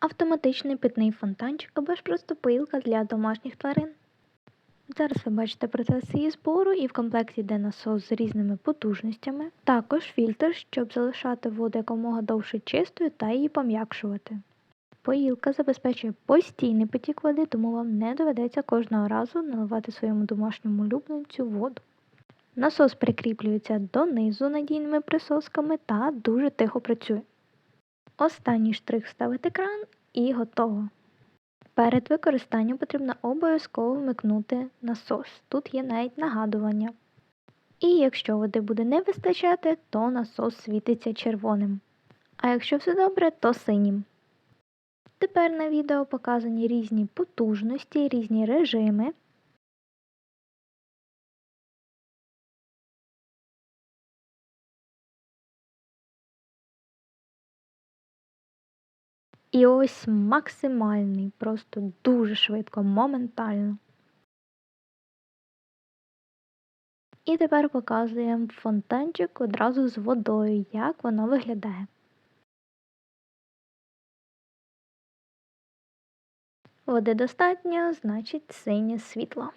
Автоматичний питний фонтанчик або ж просто поїлка для домашніх тварин. Зараз ви бачите процес її збору і в комплекті йде насос з різними потужностями, також фільтр, щоб залишати воду якомога довше чистою та її пом'якшувати. Поїлка забезпечує постійний потік води, тому вам не доведеться кожного разу наливати своєму домашньому улюбленцю воду. Насос прикріплюється донизу надійними присосками та дуже тихо працює. Останній штрих вставити кран і готово. Перед використанням потрібно обов'язково вмикнути насос. Тут є навіть нагадування. І якщо води буде не вистачати, то насос світиться червоним. А якщо все добре, то синім. Тепер на відео показані різні потужності, різні режими. І ось максимальний, просто дуже швидко, моментально. І тепер показуємо фонтанчик одразу з водою, як воно виглядає. Води достатньо, значить синє світло.